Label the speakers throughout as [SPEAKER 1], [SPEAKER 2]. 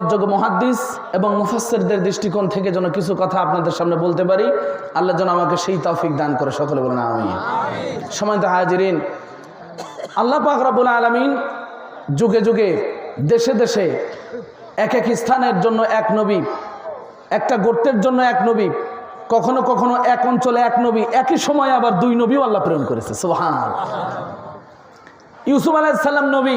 [SPEAKER 1] যোগ্য মহাদ্দিস এবং মুফাসসিরদের দৃষ্টিকোণ থেকে যেন কিছু কথা আপনাদের সামনে বলতে পারি আল্লাহ যেন আমাকে সেই তৌফিক দান করে সকলে বলেন আমি সময় তো হাজিরিন আল্লাহ পাক রাব্বুল আলামিন যুগে যুগে দেশে দেশে এক এক স্থানের জন্য এক নবী একটা গোত্রের জন্য এক নবী কখনো কখনো এক অঞ্চলে এক নবী একই সময় আবার দুই নবীও আল্লাহ প্রেরণ করেছে সোহান ইউসুফ আলাইসাল্লাম নবী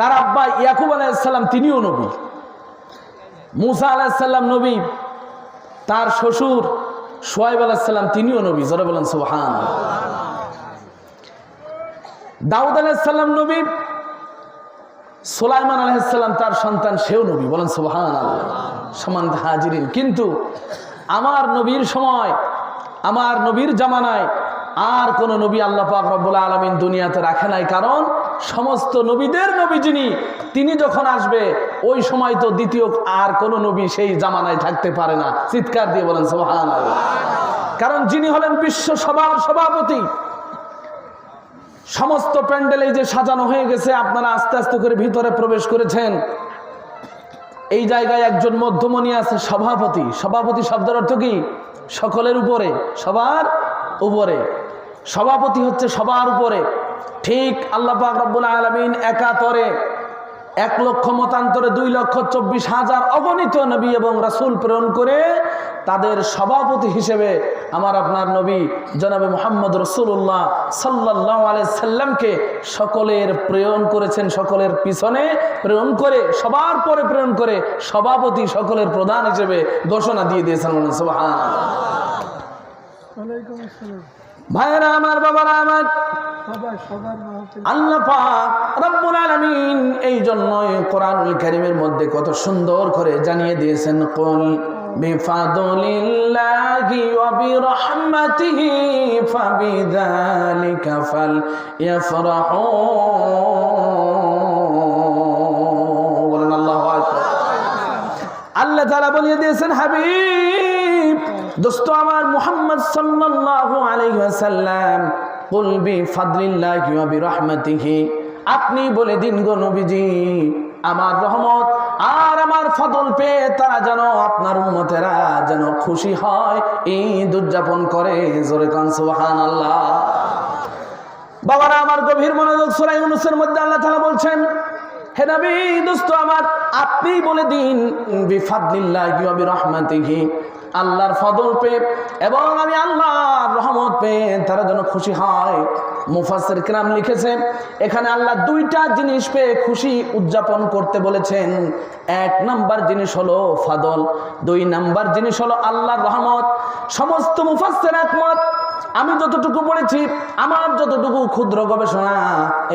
[SPEAKER 1] তার আব্বা ইয়াকুব আলাইসাল্লাম তিনিও নবী। মুসা আলাইসাল্লাম নবী, তার শ্বশুর সোয়াইব আলাইসাল্লাম তিনিও নবী, জরে বলেন সোহান দাউদ আলাইসাল্লাম নবী, সোলাইমান আলাইসাল্লাম তার সন্তান, সেও নবী, বলেন সোহান সমান হাজিরিন। কিন্তু আমার নবীর সময়, আমার নবীর জামানায় আর কোন নবী আল্লাহ পাক আলমিন দুনিয়াতে রাখে নাই। কারণ সমস্ত নবীদের নবী যিনি, তিনি যখন আসবে, ওই সময় তো দ্বিতীয় আর কোন নবী সেই জামানায় থাকতে পারে না। চিৎকার দিয়ে বলেন সোহান কারণ যিনি হলেন বিশ্ব সভার সভাপতি। সমস্ত প্যান্ডেল এই যে সাজানো হয়ে গেছে, আপনারা আস্তে আস্তে করে ভিতরে প্রবেশ করেছেন। এই জায়গায় একজন মধ্যমণি আছে, সভাপতি। সভাপতি শব্দের অর্থ কি? সকলের উপরে, সবার উপরে। সভাপতি হচ্ছে সবার উপরে। ঠিক আল্লাহ পাক রব্বুল আলমিন একাতরে এক লক্ষ মতান্তরে দুই লক্ষ চব্বিশ হাজার অগণিত নবী এবং রাসূল প্রেরণ করে তাদের সভাপতি হিসেবে আমার আপনার নবী জনাবে মোহাম্মদ রসুল্লাহ সাল্লাহ সাল্লামকে সকলের প্রেরণ করেছেন, সকলের পিছনে প্রেরণ করে, সবার পরে প্রেরণ করে সভাপতি সকলের প্রধান হিসেবে ঘোষণা দিয়ে দিয়েছেন ভাইরা আমার বাবারা আমার আল্লাহ পাক রব্বুল আলামিন এই জন্যই কোরআনুল কারীমের মধ্যে কত সুন্দর করে জানিয়ে দিয়েছেন কুল বিফাদলিল্লাহি ওয়া বিরহমাতিহি ফাবিযালিকা ফালইফরাহু। বলেন আল্লাহু আকবার। আল্লাহ তাআলা বলিয়ে দিয়েছেন হাবিব দোস্ত, আমার মুহাম্মদ সাল্লাল্লাহু আলাইহি ওয়াসাল্লাম, কুল বিফাদলিল্লাহি ওয়া বিরহমাতিহি আপনি বলে দিন গো নবীজি, আমার রহমত আর আমার ফদল পেয়ে তারা যেন আপনার উম্মতেরা যেন খুশি হয়, ঈদ উদযাপন করে। জোরে কান, সুবহানাল্লাহ। বাবারা, আমার গভীর মনোযোগ সুরাই ইউনুসের মধ্যে আল্লাহ তাআলা বলছেন, হে নবী, দোস্ত, আমার আপনি বলে দিন বিফাদলিল্লাহি ওয়া বিরহমাতিহি আল্লাহর ফদল পে এবং আমি আল্লাহর রহমত পেয়ে তারা যেন খুশি হয়। মুফাসের কিরাম লিখেছে এখানে আল্লাহ দুইটা জিনিস পেয়ে খুশি উদযাপন করতে বলেছেন। এক নাম্বার জিনিস হলো ফাদল, দুই নাম্বার জিনিস হলো আল্লাহর রহমত। সমস্ত মুফাসের একমত আমি যতটুকু পড়েছি, আমার যতটুকু ক্ষুদ্র গবেষণা,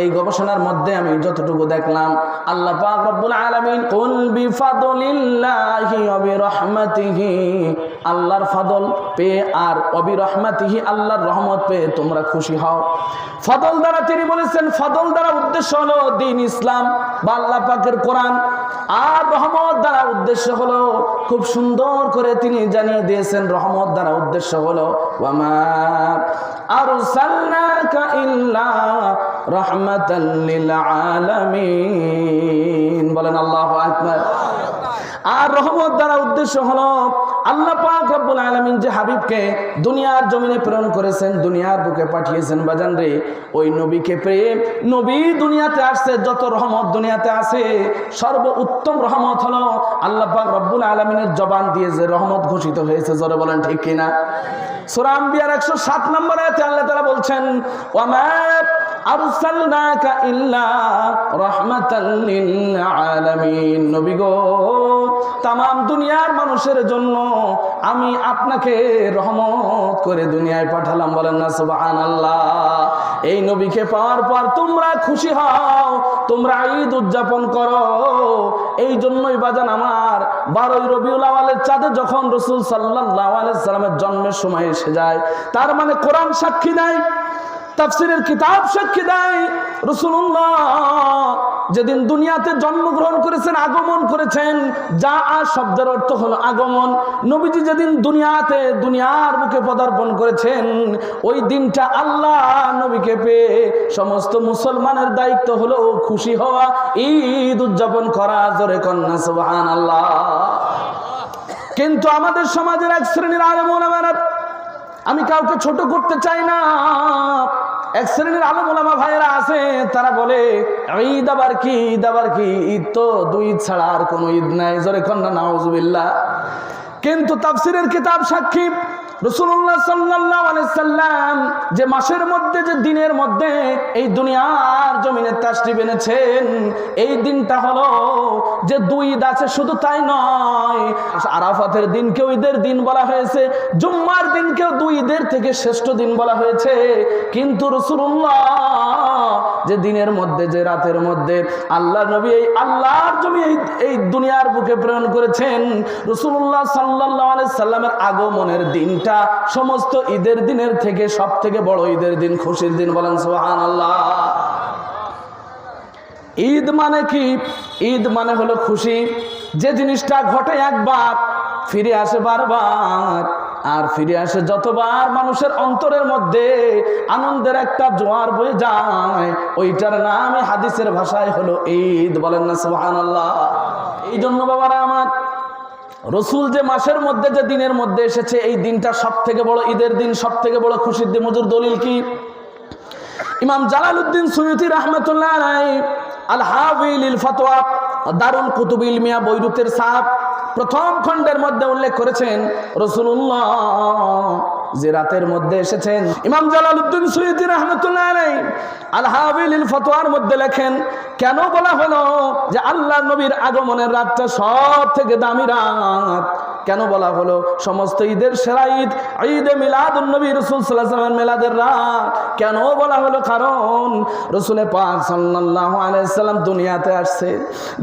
[SPEAKER 1] এই গবেষণার মধ্যে আমি যতটুকু দেখলাম, আল্লাহ পাক রব্বুল আলামিন কুল বিফাদলিল্লাহি আল্লাহর ফাদল পেয়ে আর অবি রহমাতিহি আল্লাহর রহমত পেয়ে তোমরা খুশি হও। ফদল দ্বারা তিনি বলেছেন, ফদল দ্বারা উদ্দেশ্য হলো দিন ইসলাম বা আল্লাহ পাকের কোরআন। আর রহমত দ্বারা উদ্দেশ্য হলো, খুব সুন্দর করে তিনি জানিয়ে দিয়েছেন, রহমত দ্বারা উদ্দেশ্য হলো ওয়ামা আরসালনাকা إلا رحمة للعالمين বলেন আল্লাহু আকবার। আর রহমত দ্বারা উদ্দেশ্য হলো আল্লাহ পাক রব্বুল আলামিন যে হাবিবকে দুনিয়ার জমিনে প্রেরণ করেছেন, দুনিয়ার বুকে পাঠিয়েছেন, বাজান রে, ওই নবীকে প্রেম। নবী দুনিয়াতে আসছে, যত রহমত দুনিয়াতে আছে সর্ব উত্তম রহমত হলো আল্লাহ পাক রব্বুল আলামিনের জবান দিয়ে যে রহমত ঘোষিত হয়েছে, জোরে বলেন ঠিক কিনা? সূরা আম্বিয়ার 107 নম্বর আয়াতে আল্লাহ তাআলা বলছেন, ওয়ামা আরসালনাকা ইল্লা রাহমাতাল লিল আলামিন। নবী গো তাম দুনিয়ার মানুষের জন্য আমি আপনাকে রহমত করে দুনিয়ায় পাঠালাম। বলেন না, সুবহানাল্লাহ। এই নবীকে পাওয়ার পর তোমরা খুশি হও, তোমরা ঈদ উদযাপন করো। এই জন্যই বাজান আমার বারোই রবিউল আওয়ালের চাঁদে যখন রসুল সাল্লাহ আলাইসাল্লামের জন্মের সময় এসে যায়, তার মানে কোরআন সাক্ষী দেয় তাফসিরের কিতাব সাক্ষী দেয়। রসুল্লাহ যেদিন দুনিয়াতে জন্মগ্রহণ করেছেন, আগমন করেছেন, যা আর শব্দের অর্থ হলো আগমন। নবীজি যেদিন দুনিয়াতে দুনিয়ার মুখে পদার্পণ করেছেন, ওই দিনটা আল্লাহ নবীকে পেয়ে সমস্ত মুসলমানের দায়িত্ব হলো খুশি হওয়া, ঈদ উদযাপন করা, জোরে কন্যা সুবহান আল্লাহ কিন্তু আমাদের সমাজের এক শ্রেণির আলেম ওলামারা আমি কাউকে ছোট করতে চাই না। এক শ্রেণির আলম ওলামা ভাইয়েরা আছে, তারা বলে, ঈদ আবার কি, ঈদ আবার কি? ঈদ তো দুই ঈদ ছাড়া আর কোনো ঈদ নাই। জোরে কন্যা, নাউজুবিল্লাহ। কিন্তু তাফসিরের কিতাব সাক্ষী রসুল্লাহ সাল্লাহ সাল্লাম যে মাসের মধ্যে, যে দিনের মধ্যে এই দুনিয়ার জমিনে তাসটি এনেছেন এই দিনটা হলো যে দুই আছে, শুধু তাই নয়, আরাফাতের দিনকেও ঈদের দিন বলা হয়েছে, জুম্মার দিনকেও দুই ঈদের থেকে শ্রেষ্ঠ দিন বলা হয়েছে। কিন্তু রসুল্লাহ যে দিনের মধ্যে, যে রাতের মধ্যে আল্লাহ নবী এই আল্লাহর জমি এই দুনিয়ার বুকে প্রেরণ করেছেন রসুল্লাহ সাল্লাহ সাল্লামের আগমনের দিনটা সমস্ত ঈদের দিনের থেকে সব থেকে বড় ঈদের দিন, খুশির দিন বলেন সোহান আল্লাহ ঈদ মানে কি? ঈদ মানে হলো খুশি। যে জিনিসটা ঘটে একবার, ফিরে আসে বারবার। আর ফিরে আসে যতবার মানুষের অন্তরের মধ্যে আনন্দের একটা জোয়ার বয়ে যায়, ওইটার নামই হাদিসের ভাষায় হলো ঈদ বলেন না সুহান আল্লাহ এই জন্য বাবারা আমার রসুল যে মাসের মধ্যে, যে দিনের মধ্যে এসেছে, এই দিনটা সব থেকে বড় ঈদের দিন সব থেকে বড় খুশির দিন। মজুর দলিল কি? ইমাম জালালউদ্দিন সুয়ুতি রহমতুল্লাহ আল হাবিল ফতোয়া দারুল কুতুবিল মিয়া বৈরুতের সাপ প্রথম খণ্ডের মধ্যে উল্লেখ করেছেন রসুল্লাহ যে রাতের মধ্যে এসেছেন। ইমাম জালালউদ্দিন সৈয়দিন রহমতুল্লাহ নেই আল্লাহ হাবিল ফতোয়ার মধ্যে লেখেন, কেন বলা হলো যে আল্লাহ নবীর আগমনের রাতটা সব থেকে দামি রাত? কেন বলা হলো? সমস্ত ঈদের সেরা ঈদ, ঈদে মিলাদ নবী রসুল সাল্লামের মেলাদের রাত। কেন বলা হলো? কারণ রসুলে পাক সাল্লাহ আলাইসাল্লাম দুনিয়াতে আসছে।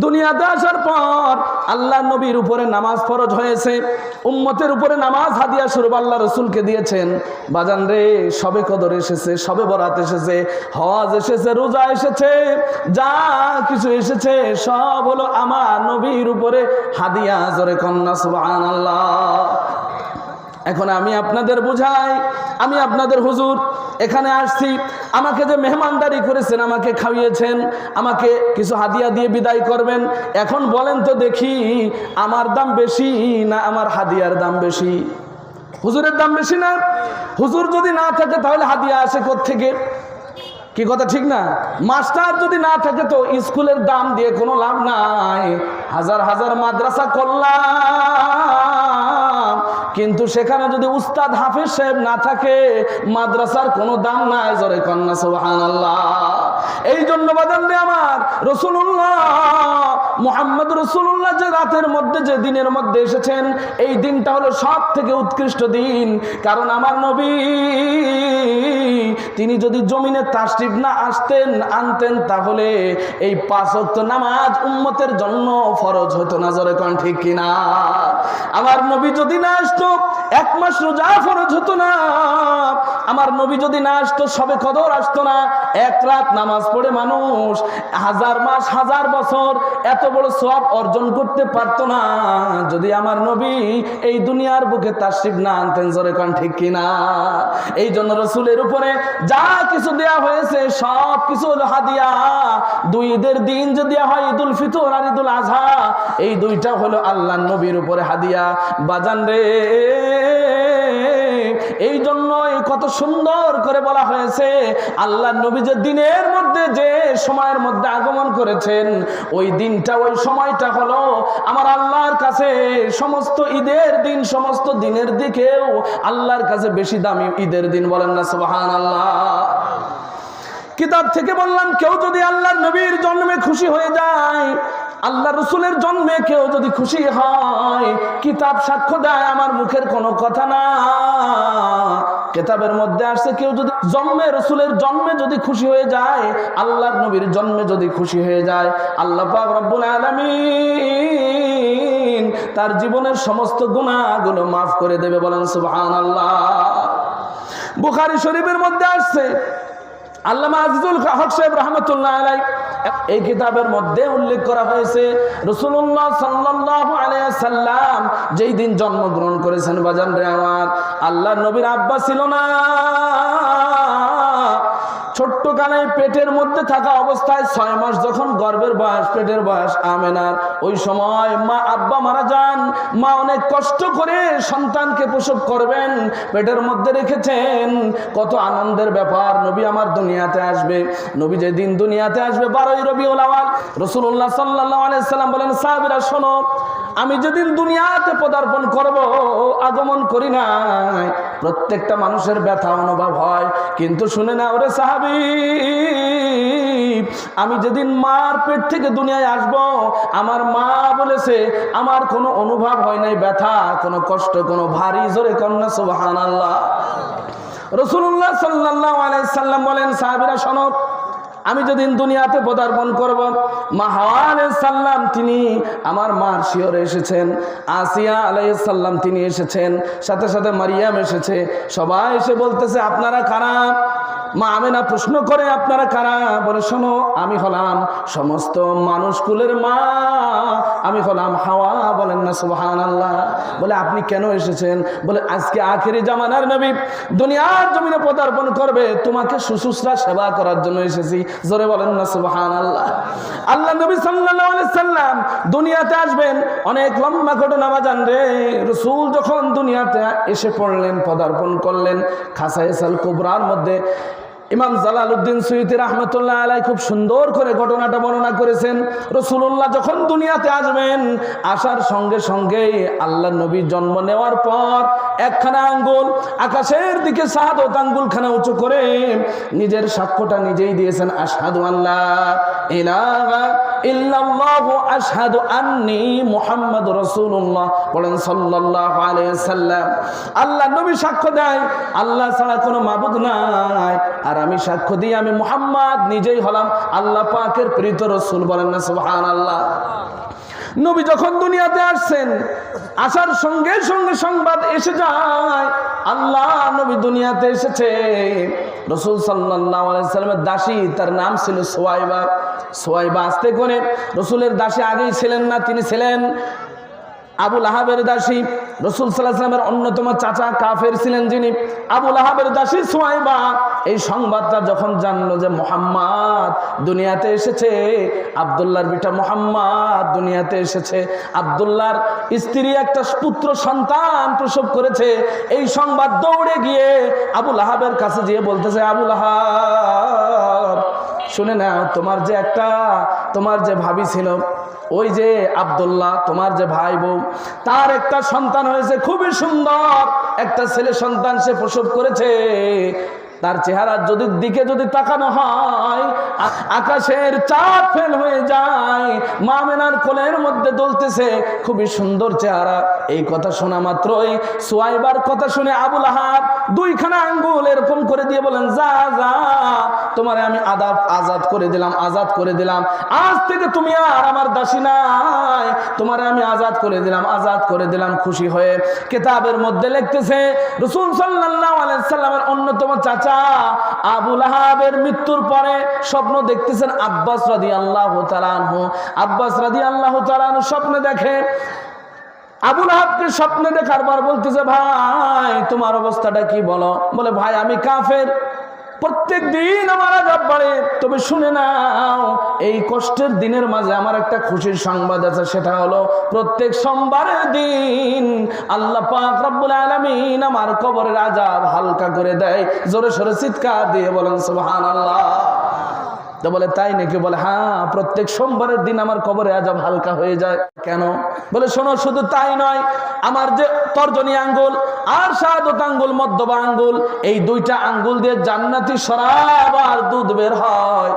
[SPEAKER 1] দুনিয়াতে আসার পর আল্লাহ নবীর উপরে নামাজ ফরজ হয়েছে। উম্মতের উপরে নামাজ হাদিয়া স্বরূপ আল্লাহ রসুলকে দিয়েছেন। বাজান রে, সবে কদর এসেছে, সবে বরাত এসেছে, হজ এসেছে, রোজা এসেছে, যা কিছু এসেছে, সব হলো আমার নবীর উপরে হাদিয়া, জোরে কন্যা সুবাহ এখন আমি আপনাদের বুঝাই, আমি আপনাদের হুজুর, এখানে আসছি। আমাকে যে মেহমানদারি করেছেন, আমাকে খাইয়েছেন, আমাকে কিছু হাদিয়া দিয়ে বিদায় করবেন। এখন বলেন তো দেখি, আমার দাম বেশি না আমার হাদিয়ার দাম বেশি? হুজুরের দাম বেশি না? হুজুর যদি না থাকে, তাহলে হাদিয়া আসে থেকে কি কথা, ঠিক না? মাস্টার যদি না থাকে তো স্কুলের দাম দিয়ে কোনো লাভ নাই। হাজার হাজার মাদ্রাসা করলাম। কিন্তু সেখানে যদি উস্তাদ হাফিজ সাহেব না থাকে, মাদ্রাসার কোনো দাম নাই। জরে কন্যা সোহান এই জন্য বাদান আমার রসুল্লাহ মোহাম্মদ রসুল্লাহ যে রাতের মধ্যে, যে দিনের মধ্যে এসেছেন, এই দিনটা হলো সব থেকে উৎকৃষ্ট দিন। কারণ আমার নবী, তিনি যদি জমিনে তাসটিপ না আসতেন, আনতেন, তাহলে এই পাঁচ অক্ত নামাজ উম্মতের জন্য ফরজ হতো না। জরে কন ঠিক কিনা? আমার নবী যদি না আসতো, এক মাস রোজা ফরজ হতো না। আমার নবী যদি না আসতো, সবে কদর আসতো না। এক রাত নামাজ পড়ে মানুষ, হাজার মাস, হাজার বছর এত বড় সব অর্জন করতে পারতো না। যদি আমার নবী এই দুনিয়ার বুকে তাসিব না আনতেন, জোরে কন ঠিক কিনা? এই জন্য রসুলের উপরে যা কিছু দেয়া হয়েছে, সব কিছু হলো হাদিয়া। দুই ঈদের দিন যদি হয়, ঈদুল ফিতর আর ঈদুল আজহা এই দুইটা হলো আল্লাহ নবীর উপরে হাদিয়া। বাজান রে এই জন্যই কত সুন্দর করে বলা হয়েছে। আল্লাহ নবী যে দিনের মধ্যে, যে সময়ের মধ্যে আগমন করেছেন, ওই দিনটা, ওই সময়টা হলো আমার আল্লাহর কাছে সমস্ত ঈদের দিন, সমস্ত দিনের দিকেও আল্লাহর কাছে বেশি দামি ঈদের দিন বলেন না সুবাহান আল্লাহ কিতাব থেকে বললাম, কেউ যদি আল্লাহর নবীর জন্মে খুশি হয়ে যায় আল্লাহ রসুলের জন্মে কেউ যদি খুশি হয়, কিতাব সাক্ষ্য দেয়, আমার মুখের কোনো কথা না। কেতাবের মধ্যে আসছে, কেউ যদি জন্মে, রসুলের জন্মে যদি খুশি হয়ে যায় আল্লাহ নবীর জন্মে যদি খুশি হয়ে যায়, আল্লাহ রব্বুল তার জীবনের সমস্ত গুণাগুলো মাফ করে দেবে বলেন, সুবহানাল্লাহ। বুখারী শরীফের মধ্যে আসছে, আল্লামা আজিজুল হক সাহেব রহমতুল্লাহ আলাই এই কিতাবের মধ্যে উল্লেখ করা হয়েছে রসুল্লাহ সাল্লাহ সাল্লাম যেই দিন জন্মগ্রহণ করেছেন, বাজান রে আল্লাহ নবীর আব্বা ছিল না। ছোট্ট কানায় পেটের মধ্যে থাকা অবস্থায় ছয় মাস যখন গর্ভের বয়স, পেটের বয়স, আমেনার, ওই সময় মা, আব্বা মারা যান। মা অনেক কষ্ট করে সন্তানকে প্রসব করবেন, পেটের মধ্যে রেখেছেন। কত আনন্দের ব্যাপার, নবী আমার দুনিয়াতে আসবে। নবী যে দিন দুনিয়াতে আসবে, বারোই রবি ওলাওয়াল রসুল্লাহ সাল্লাহ আলাইসাল্লাম বলেন, সাহাবিরা, শোনো আমি যেদিন দুনিয়াতে পদার্পণ করব, আগমন করি নাই। প্রত্যেকটা মানুষের ব্যথা অনুভব হয়। কিন্তু শুনে না ওরে সাহাবি আমি যেদিন মার পেট থেকে দুনিয়ায় আসব, আমার মা বলেছে, আমার কোনো অনুভব হয় নাই ব্যথা, কোনো কষ্ট, কোনো ভারী জোরে কন্যা আল্লাহ রসুল্লাহ সাল্লাহ আলাইসাল্লাম বলেন, সাহাবিরা সনদ আমি যেদিন দুনিয়াতে পদার্পণ করব, মা হাওয়া সাল্লাম তিনি আমার মার শিওরে এসেছেন, আসিয়া আলাইসাল্লাম তিনি এসেছেন, সাথে সাথে মারিয়াম এসেছে, সবাই এসে বলতেছে, আপনারা কারা? মা আমেনা প্রশ্ন করে, আপনারা কারা? বলে, শোনো, আমি হলাম সমস্ত মানুষ কুলের মা। আমি হলাম হাওয়া। বলেন না সুবহান আল্লাহ বলে, আপনি কেন এসেছেন? বলে, আজকে আখেরি জামানার নবী দুনিয়ার জমিনে পদার্পণ করবে। তোমাকে শুশ্রূষা সেবা করার জন্য এসেছি। জোরে বলেন না সুবহান আল্লাহ আল্লাহ নবী আলাইহি সাল্লাম দুনিয়াতে আসবেন, অনেক লম্বা ঘটনা বাজান রে। রসুল যখন দুনিয়াতে এসে পড়লেন, পদার্পণ করলেন খাসাইসাল কুবরার মধ্যে ইমাম জালালউদ্দিন সুইতি রহমতুল্লাহ আলাই খুব সুন্দর করে ঘটনাটা বর্ণনা করেছেন। রসুল্লাহ যখন দুনিয়াতে আসবেন, আসার সঙ্গে সঙ্গেই আল্লাহ নবী জন্ম নেওয়ার পর একখানা আঙ্গুল, আকাশের দিকে সাহাদত আঙ্গুলখানা উঁচু করে নিজের সাক্ষ্যটা নিজেই দিয়েছেন আসাদু আল্লাহ বলেন আল্লাহ নবী সাক্ষ্য দেয়, আল্লাহ ছাড়া কোনো মাবুদ নাই। আর আমি সাক্ষ্য দিই আমি মুহাম্মদ নিজেই হলাম আল্লাহ পাকের প্রীত রসুল বলেন না সুহান আল্লাহ নবী যখন দুনিয়াতে আসছেন, আসার সঙ্গে সঙ্গে সংবাদ এসে যায়, আল্লাহ নবী দুনিয়াতে এসেছে। রসুল সাল্লামের দাসী, তার নাম ছিল সোয়াইবা। সোয়াইবা আসতে করে রসুলের দাসী আগেই ছিলেন না, তিনি ছিলেন আবুল আহাবের দাসী। রসুল সাল্লাহামের অন্যতম চাচা কাফের ছিলেন যিনি। আবুল আহাবের দাসী সোয়াইবা এই সংবাদটা যখন জানলো যে মোহাম্মদ দুনিয়াতে এসেছে, আবদুল্লাহর বিটা মোহাম্মদ দুনিয়াতে এসেছে, আবদুল্লাহর স্ত্রী একটা পুত্র সন্তান প্রসব করেছে, এই সংবাদ দৌড়ে গিয়ে আবুল আহাবের কাছে গিয়ে বলতেছে আবুল আহাব শুনে না তোমার যে একটা, তোমার যে ভাবি ছিল, ওই যে আবদুল্লাহ, তোমার যে ভাই বউ, তার একটা সন্তান হয়েছে, খুবই সুন্দর। একটা ছেলে সন্তান সে প্রসব করেছে। তার চেহারা যদি দিকে যদি তাকানো হয় আকাশের চাঁদ ফেল হয়ে যায়। মা মেনার কোলের মধ্যে দলতেছে খুবই সুন্দর চেহারা। এই কথা শোনা মাত্রই সোয়াইবার কথা শুনে আবুল আহাব দুইখানা আঙ্গুল এরকম করে দিয়ে বলেন, যা যা, তোমারে আমি আদাব, আজাদ করে দিলাম, আজাদ করে দিলাম। আজ থেকে তুমি আর আমার দাসী নাই। তোমারে আমি আজাদ করে দিলাম, আজাদ করে দিলাম, খুশি হয়ে। কেতাবের মধ্যে লিখতেছে, রসুল সাল্লাল্লাহু আলাইহি সাল্লামের অন্যতম চাচা আবুল আহাবের মৃত্যুর পরে স্বপ্ন দেখতেছেন আব্বাস রাদি আল্লাহ তালানহ আব্বাস রাদি আল্লাহ তালানহ স্বপ্নে দেখে। আবুল আহাবকে স্বপ্নে দেখার পর বলতেছে, ভাই, তোমার অবস্থাটা কি বলো? বলে, ভাই, আমি কাফের। প্রত্যেক দিন আমার আজাব বাড়ে। তবে শুনে নাও এই কষ্টের দিনের মাঝে আমার একটা খুশির সংবাদ আছে, সেটা হলো প্রত্যেক সোমবারের দিন আল্লাহ পাক রব্বুল আলামিন আমার কবরের আজাব হালকা করে দেয়, জোরে সরে চিৎকার দিয়ে বলেন, সুবহানাল্লাহ। তো বলে, তাই নাকি? বলে হ্যাঁ প্রত্যেক সোমবারের দিন আমার কবরে আজাব হালকা হয়ে যায়। কেন? বলে, শোনো, শুধু তাই নয়, আমার যে তর্জনী আঙ্গুল আর সাদত আঙ্গুল মধ্যবা আঙ্গুল, এই দুইটা আঙ্গুল দিয়ে জান্নাতি শরাব আর দুধ বের হয়।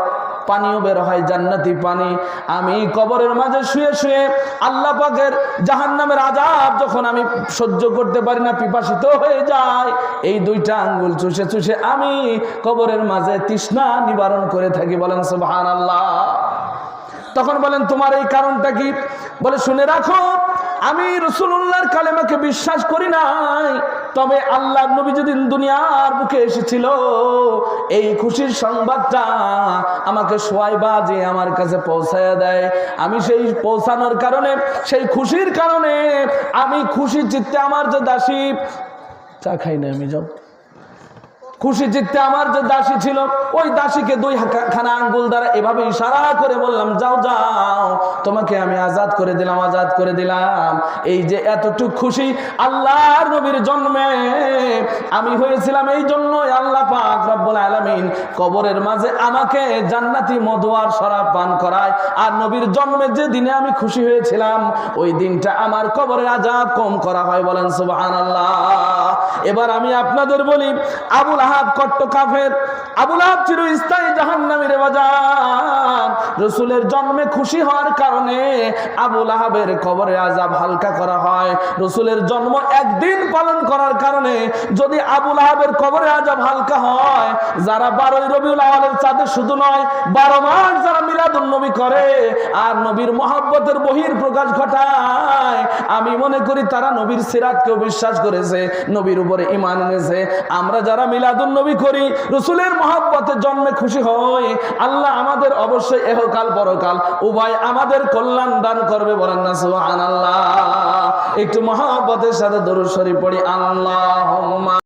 [SPEAKER 1] পানিও বের হয় জান্নাতি পানি। আমি কবরের মাঝে শুয়ে শুয়ে আল্লাহ পাকের জাহান নামের আজাব যখন আমি সহ্য করতে পারি না, পিপাসিত হয়ে যায় এই দুইটা আঙ্গুল চুষে চুষে আমি কবরের মাঝে তৃষ্ণা নিবারণ করে থাকি। বলেন সুবহানাল্লাহ। আল্লাহ তখন বলেন, তোমার এই কারণটা কি? বলে, শুনে রাখো, আমি রসুল্লাহর কালেমাকে বিশ্বাস করি নাই। তবে আল্লাহ নবী যেদিন দুনিয়ার বুকে এসেছিল, এই খুশির সংবাদটা আমাকে সোয়াই বাজে আমার কাছে পৌঁছায় দেয়। আমি সেই পৌঁছানোর কারণে, সেই খুশির কারণে, আমি খুশি চিত্তে আমার যে দাসী, চা খাই না আমি যাও। খুশি চিত্তে আমার যে দাসী ছিল, ওই দাসীকে দুই খানা আঙ্গুল দ্বারা এভাবে ইশারা করে বললাম, যাও যাও, তোমাকে আমি আজাদ করে দিলাম, আজাদ করে দিলাম। এই যে এতটুক খুশি আল্লাহর নবীর জন্মে, আমি হয়েছিলাম এই জন্যই আল্লাহ পাক রব্বুল আলামিন কবরের মাঝে আমাকে জান্নাতি মধু আর শরাব পান করায়। আর নবীর জন্মের যে দিনে আমি খুশি হয়েছিলাম, ওই দিনটা আমার কবরের আজাব কম করা হয় বলেন সুবহানাল্লাহ। এবার আমি আপনাদের বলি, আবুল আহাব কট্ট কাফের। আবুল আহাব চিরস্থায়ী জাহান্নামীর বাজার। রসুলের জন্মে খুশি হওয়ার কারণে কবরে আজাব হালকা করা হয়। রসুলের জন্ম একদিন পালন করার কারণে যদি কবরে আজাব হালকা হয়, যারা বারোই রবিউল শুধু নয়, বারো মাস যারা মিলাদুল নবী করে আর নবীর মহাব্বতের বহির প্রকাশ ঘটায়, আমি মনে করি তারা নবীর সিরাতকেও বিশ্বাস করেছে, নবীর উপরে ইমান এনেছে। আমরা যারা মিলাদুল নবী করি, রসুলের মহাব্বতে জন্মে খুশি হয় আল্লাহ আমাদের অবশ্যই এহকাল, পরকাল, উভয় আমাদের কল্যাণ দান করবে বলেন না, সুবহানাল্লাহ। একটু মহাব্বতের সাথে দরুদ পড়ি আল্লাহ